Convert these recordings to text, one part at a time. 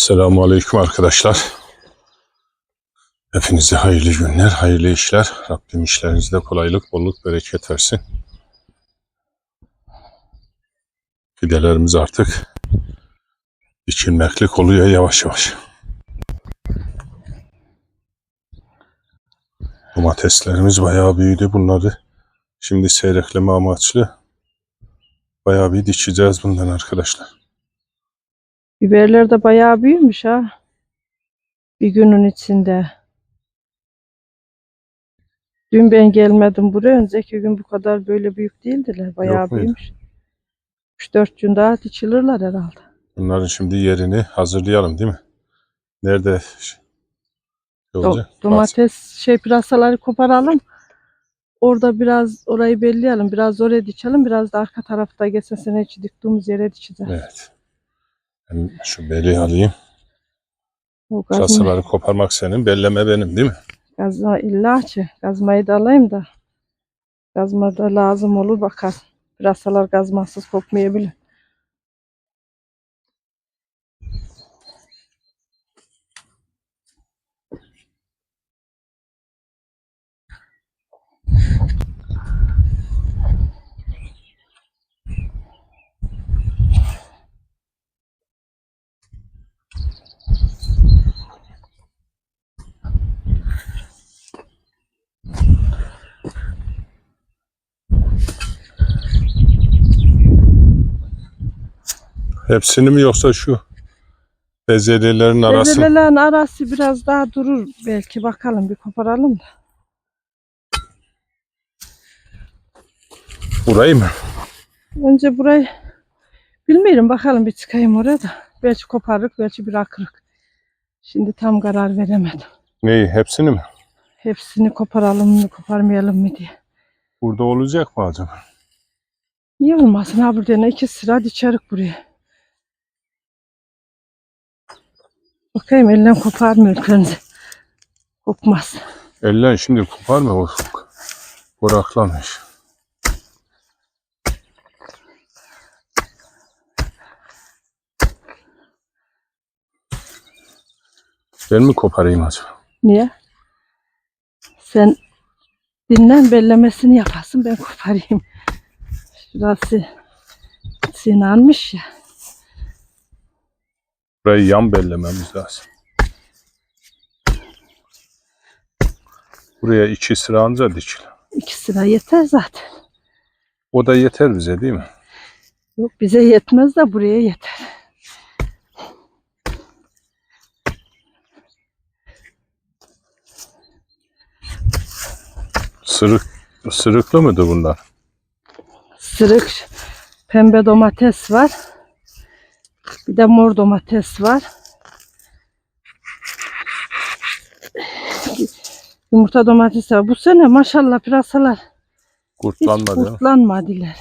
Selamun Aleyküm arkadaşlar. Hepinize hayırlı günler, hayırlı işler. Rabbim işlerinizde kolaylık, bolluk, bereket versin. Fidelerimiz artık biçilmeklik oluyor yavaş yavaş. Domateslerimiz bayağı büyüdü. Bunları şimdi seyrekleme amaçlı bayağı bir dikeceğiz bundan arkadaşlar. Biberler de bayağı büyümüş ha. Bir günün içinde. Dün ben gelmedim buraya. Önceki gün bu kadar böyle büyük değildiler. Bayağı Yok muydu? büyümüş. 3-4 gün daha dikilirler herhalde. Bunların şimdi yerini hazırlayalım değil mi? Nerede şey Do- olacak? domates şey pırasaları koparalım. Orada biraz orayı belleyelim. Biraz oraya dikelim. Biraz da arka tarafta geçen sene hiç diktiğimiz yere dikeceğiz. Evet. Ben şu beli alayım. O Kasaları koparmak senin, belleme benim değil mi? gazma illa ki. Gazmayı da alayım da. Gazma da lazım olur bakar. Pırasalar gazmasız kopmayabilir. Hepsini mi yoksa şu bezelyelerin arası mı? Bezelelerin arası biraz daha durur belki. Bakalım bir koparalım da. Burayı mı? Önce burayı bilmiyorum bakalım bir çıkayım oraya da. Belki koparırık belki bırakırık. Şimdi tam karar veremedim. Neyi? Hepsini mi? Hepsini koparalım mı koparmayalım mı diye. Burada olacak mı acaba? İyi olmasın ha buradan iki sıra dikerik buraya. Bakayım elden koparmıyor önce. Kopmaz. Eller şimdi kopar mı? O Bıraklamış. Ben mi koparayım acaba? Niye? Sen dinlen bellemesini yaparsın ben koparayım. Şurası sinanmış ya. Burayı yan bellememiz lazım. Buraya iki sıra anca dikil. İki sıra yeter zaten. O da yeter bize değil mi? Yok bize yetmez de buraya yeter. Sırık, sırıklı mıdır bunlar? Sırık pembe domates var. Bir de mor domates var. Yumurta domates var. Bu sene maşallah pırasalar hiç Kurtlanmadı. mi? kurtlanmadılar.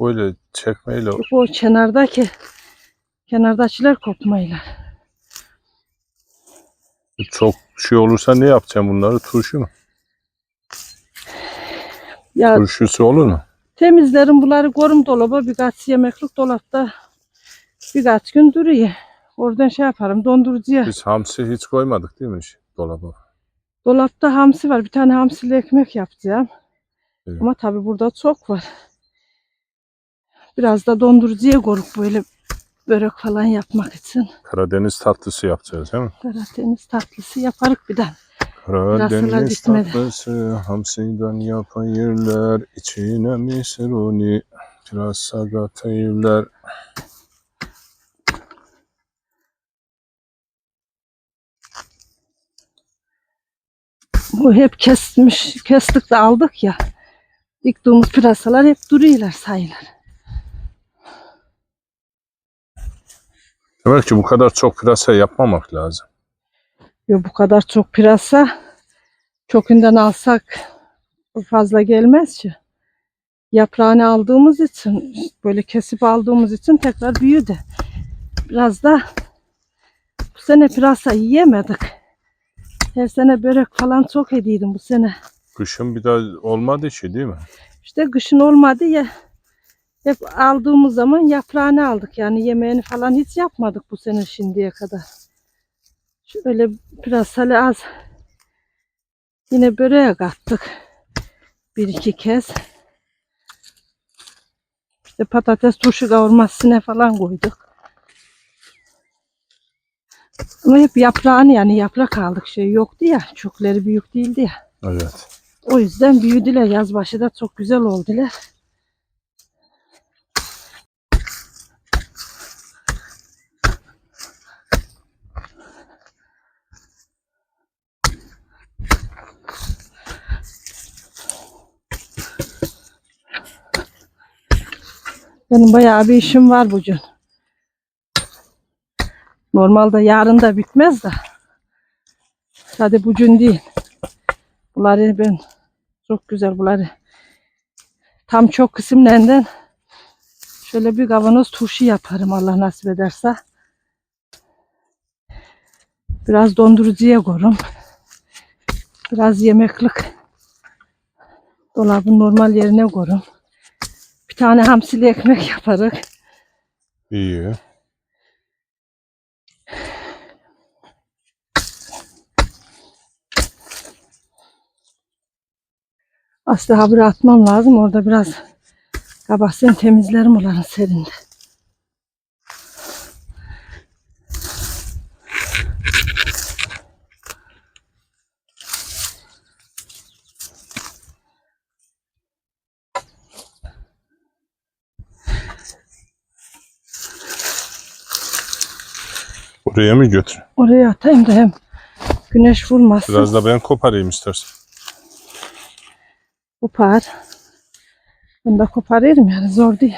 Böyle çekmeyle O kenardaki kenardakiler kopmayla. çok şey olursa ne yapacağım bunları? Turşu mu? Ya Turşusu olur mu? temizlerim bunları korum dolaba birkaç yemeklik dolapta birkaç gün duruyor. Oradan şey yaparım dondurucuya. Biz hamsi hiç koymadık değil mi dolaba? Dolapta hamsi var. Bir tane hamsili ekmek yapacağım. Evet. Ama tabii burada çok var. Biraz da dondurucuya koruk böyle börek falan yapmak için. Karadeniz tatlısı yapacağız değil mi? Karadeniz tatlısı yaparık bir de. Karadeniz tatlısı hamsiden yapayırlar. içine misruni biraz sagatayırlar. Bu hep kesmiş, kestik de aldık ya. Diktiğimiz pırasalar hep duruyorlar sayılır. Demek ki bu kadar çok pırasa yapmamak lazım. Ya bu kadar çok pırasa kökünden alsak fazla gelmez ki. Yaprağını aldığımız için böyle kesip aldığımız için tekrar büyüdü. Biraz da bu sene pırasa yiyemedik. Her sene börek falan çok hediydim bu sene. Kışın bir daha olmadı ki değil mi? İşte kışın olmadı ya Hep aldığımız zaman yaprağını aldık. Yani yemeğini falan hiç yapmadık bu sene şimdiye kadar. Şöyle biraz hali az. Yine böreğe kattık. Bir iki kez. İşte patates turşu kavurmasına falan koyduk. Ama hep yaprağını yani yaprak aldık şey yoktu ya. Çokları büyük değildi ya. Evet. O yüzden büyüdüler. Yazbaşı da çok güzel oldular. Benim bayağı bir işim var bugün. Normalde yarın da bitmez de. Hadi bugün değil. Bunları ben çok güzel bunları. Tam çok kısımlarından şöyle bir kavanoz turşu yaparım Allah nasip ederse. Biraz dondurucuya koyarım. Biraz yemeklik dolabın normal yerine koyarım. Bir tane hamsili ekmek yaparız. İyi. Aslında habire atmam lazım. Orada biraz kabahsını temizlerim onların serinde. Oraya mı götür? Oraya atayım da hem güneş vurmasın. Biraz da ben koparayım istersen. Kopar. Ben de koparırım yani zor değil.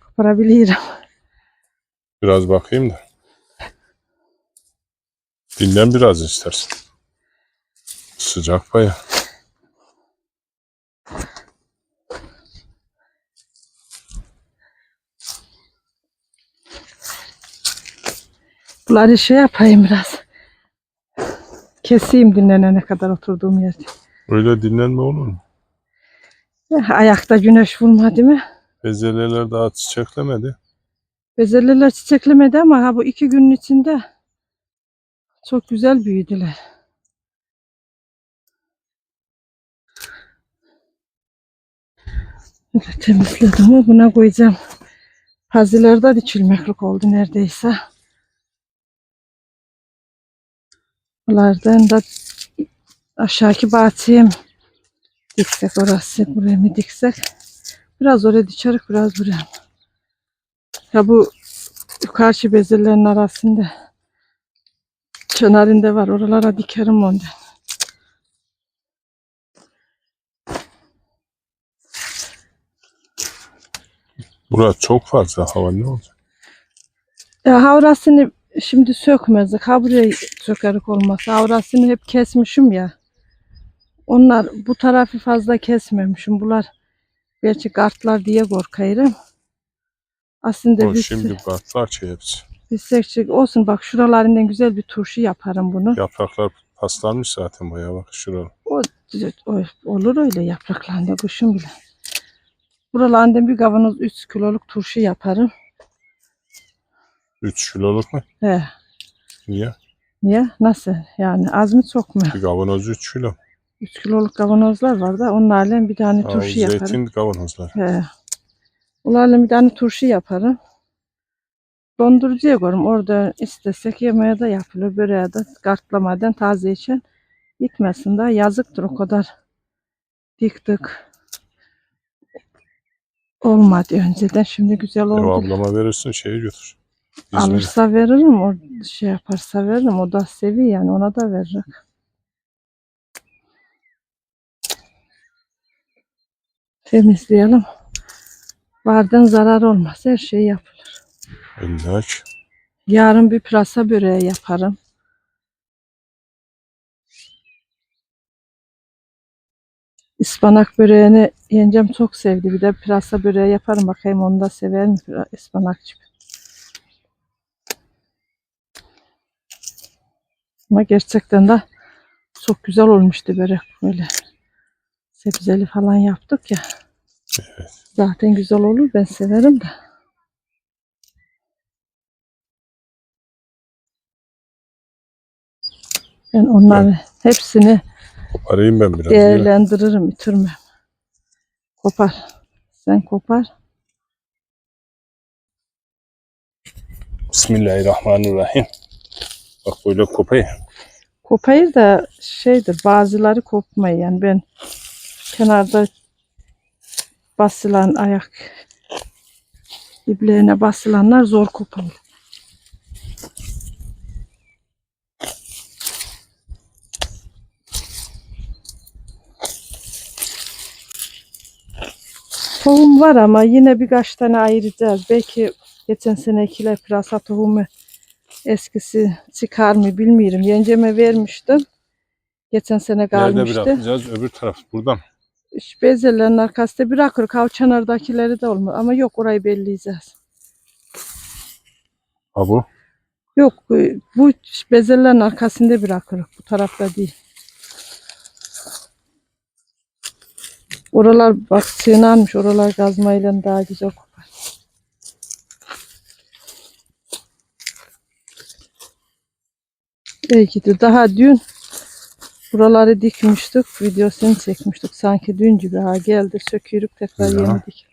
Koparabilirim. Biraz bakayım da. Dinlen biraz istersen. Sıcak baya. Bunları şey yapayım biraz. Keseyim dinlenene kadar oturduğum yerde. Öyle dinlenme olur mu? Ayakta güneş vurmadı mı? Bezelyeler daha çiçeklemedi. Bezelyeler çiçeklemedi ama ha bu iki günün içinde çok güzel büyüdüler. Böyle temizledim ama buna koyacağım. Hazilerde dikilmeklik oldu neredeyse. Bunlardan da aşağıki bahçeye mi diksek orası buraya mı diksek? Biraz oraya dikerik biraz buraya. Ya bu yukarı bezelerin arasında çınarında var. Oralara dikerim ondan. Burası çok fazla hava ne olacak? Ya havrasını şimdi sökmezdik. Ha buraya sökerek olmasa. Havrasını hep kesmişim ya. Onlar bu tarafı fazla kesmemişim. Bunlar belki kartlar diye korkayım. Aslında O biz, şimdi kartlar şey hepsi. biz sekçik olsun. Bak şuralarından güzel bir turşu yaparım bunu. Yapraklar paslanmış zaten bayağı bak şurada. O, o- olur öyle yapraklarında kuşun bile. Buralarından bir kavanoz 3 kiloluk turşu yaparım. 3 kiloluk mu? He. Niye? Niye? Nasıl? Yani az mı çok mu? Bir kavanoz 3 kilo. 3 kiloluk kavanozlar var da onlarla bir tane Aa, turşu yaparım. zeytin kavanozlar. He. Onlarla bir tane turşu yaparım. Dondurucuya koyarım. Orada istesek yemeğe de yapılır. Böreğe de kartlamadan taze için gitmesin de yazıktır o kadar diktik. Olmadı önceden. Şimdi güzel Ev oldu. ablama verirsin şeyi götür. İzmir'e. Alırsa veririm. O şey yaparsa veririm. O da seviyor yani. Ona da veririm. Temizleyelim. Vardan zarar olmaz. Her şey yapılır. İlla ki. Yarın bir pırasa böreği yaparım. Ispanak böreğini yengem çok sevdi. Bir de pırasa böreği yaparım. Bakayım onu da sever mi ıspanakçı? Ama gerçekten de çok güzel olmuştu börek böyle. Sebzeli falan yaptık ya. Evet. Zaten güzel olur. Ben severim de. Ben onları hepsini Arayayım ben biraz. değerlendiririm, bitirmem. Kopar. Sen kopar. Bismillahirrahmanirrahim. Bak böyle kopayım. Kopayır da şeydir, bazıları kopmuyor. Yani ben kenarda basılan ayak diplerine basılanlar zor kopar. Tohum var ama yine birkaç tane ayıracağız. Belki geçen senekiler pırasa tohumu eskisi çıkar mı bilmiyorum. Yengeme vermiştim. Geçen sene Nerede kalmıştı. bırakacağız? Öbür taraf. Buradan. Bezelerin arkasında bırakır. Kavçanardakileri de olmuyor. Ama yok orayı belleyeceğiz. Ha bu. Yok bu, bezelerin arkasında bırakır. Bu tarafta değil. Oralar bak sığınanmış. Oralar kazmayla daha güzel kopar. Belki de daha dün buraları dikmiştik. Videosunu çekmiştik. Sanki dün gibi ha geldi. Söküyoruz tekrar Ya. yeni dikildi.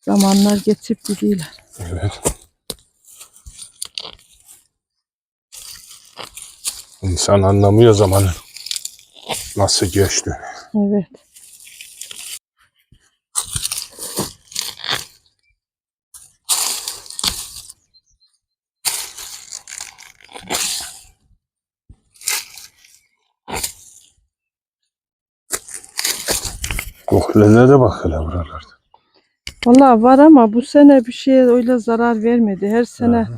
Zamanlar geçip gidiyorlar. Evet. İnsan anlamıyor zamanın. Nasıl geçti. Evet. Kohlelere bak hele buralarda. Vallahi var ama bu sene bir şeye öyle zarar vermedi. Her sene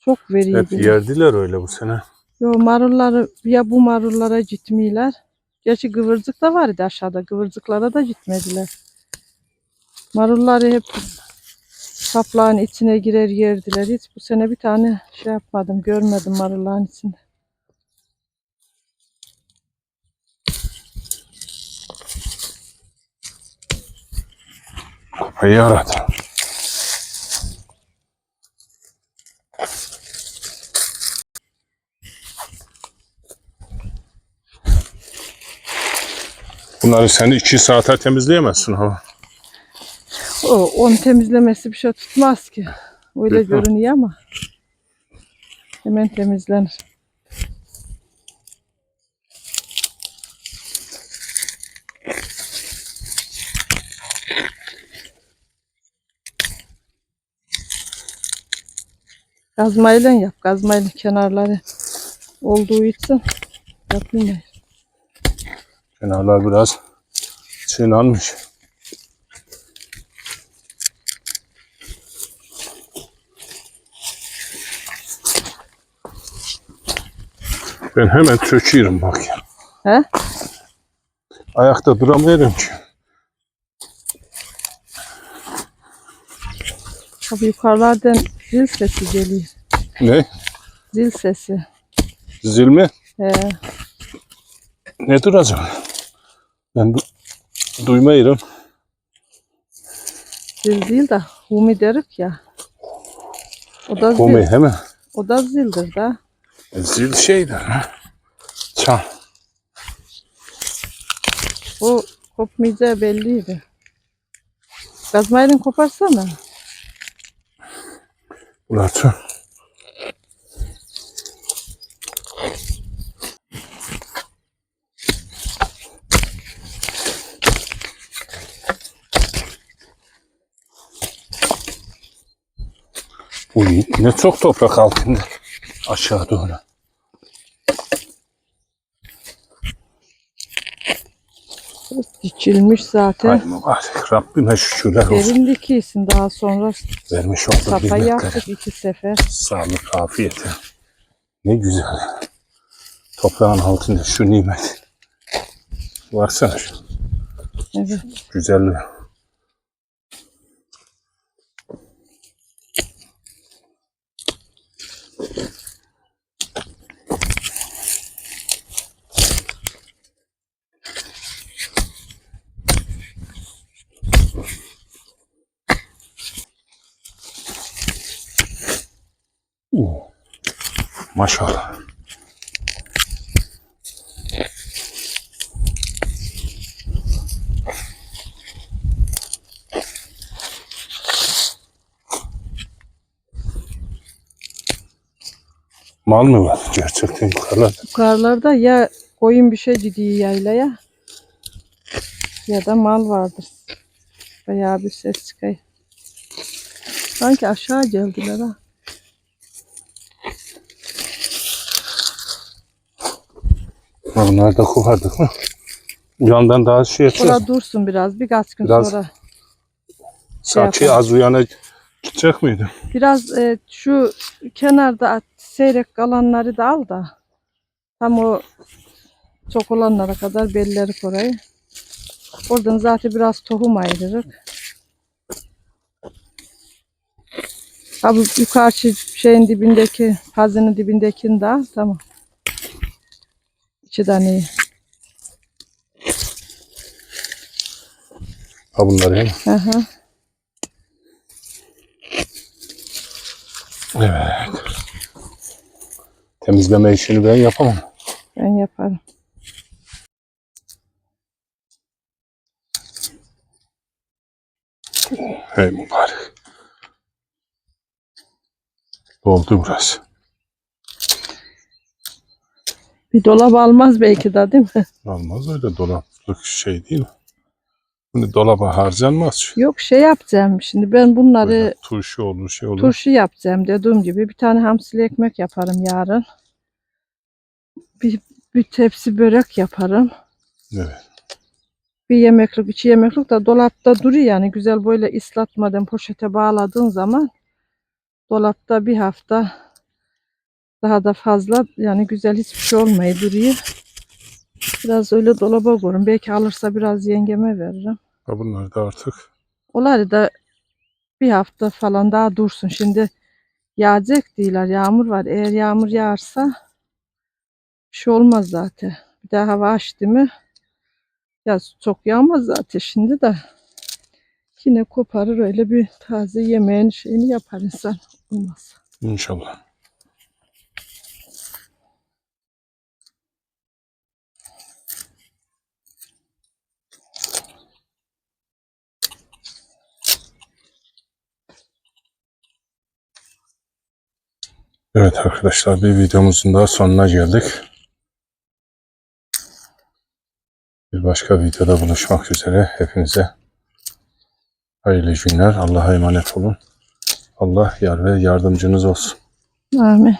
çok Hep veriyordu. yerdiler öyle bu sene. Yo marulları ya bu marullara gitmiyorlar. Gerçi kıvırcık da vardı aşağıda. Kıvırcıklara da gitmediler. Marulları hep saplağın içine girer yerdiler. Hiç bu sene bir tane şey yapmadım. Görmedim marulların içinde. Aradı. Bunları sen iki saate temizleyemezsin ha. O, onu temizlemesi bir şey tutmaz ki. Öyle Peki. görünüyor ama hemen temizlenir. Kazmayla yap. Kazmayla kenarları olduğu için yapılmıyor. Kenarlar biraz çiğnenmiş. Ben hemen çöküyorum bak ya. He? Ayakta duramıyorum ki. Tabii yukarılardan zil sesi geliyor. Ne? Zil sesi. Zil mi? He. Ne duracak? Ben du duymuyorum. Zil değil de humi derik ya. O da zil. Komi hemen. O da zildir da. Zil şeydir. ha. Çan. O kopmayacağı belliydi. Kazmayla koparsana. Çan. Bu ne çok toprak altında. Aşağı doğru. Dikilmiş zaten. Hay mübarek. Rabbime şükürler olsun. Derin dikiysin daha sonra Vermiş safa nimetler. yaptık iki sefer. Sağlık, afiyet. Ne güzel. Toprağın altında şu nimet. Baksana şu Evet. güzelliği. Maşallah. Mal mı var gerçekten yukarılarda? Yukarılarda ya koyun bir şey gidiyor yaylaya ya da mal vardır. Bayağı bir ses çıkıyor. Sanki aşağı geldiler ha. Ha, Bunları da kopardık mı? Yandan daha şey yapacağız. Bura dursun biraz birkaç gün Biraz sonra. Saçı yapalım. az uyana gidecek miydi? Biraz e, şu kenarda seyrek kalanları da al da tam o çok olanlara kadar belleri orayı. Oradan zaten biraz tohum ayırırız. Ha bu yukarı şeyin dibindeki, hazının dibindekini de al tamam. Tane iyi. Ha bunları hem. Hı hı. Evet. Temizleme işini ben yapamam. Ben yaparım. Hey mübarek. Doldu burası. Bir dolap almaz belki de değil mi? Olmaz öyle dolaplık şey değil. Şimdi dolaba harcanmaz. Yok şey yapacağım şimdi ben bunları Böyle turşu olur şey olur. Turşu yapacağım dediğim gibi. Bir tane hamsili ekmek yaparım yarın. Bir, bir tepsi börek yaparım. Evet. Bir yemeklik, iki yemeklik de dolapta duruyor yani. Güzel böyle ıslatmadan poşete bağladığın zaman dolapta bir hafta daha da fazla yani güzel hiçbir şey olmayı duruyor. Biraz öyle dolaba koyarım. Belki alırsa biraz yengeme veririm. Ha bunlar da artık Onları da bir hafta falan daha dursun. Şimdi yağacak değiller. Yağmur var. Eğer yağmur yağarsa bir şey olmaz zaten. Bir daha hava açtı mı ya çok yağmaz zaten şimdi de yine koparır öyle bir taze yemeğin şeyini yapar insan. Olmaz. inşallah. Evet arkadaşlar bir videomuzun daha sonuna geldik. Bir başka videoda buluşmak üzere hepinize hayırlı günler. Allah'a emanet olun. Allah yar ve yardımcınız olsun. Amin.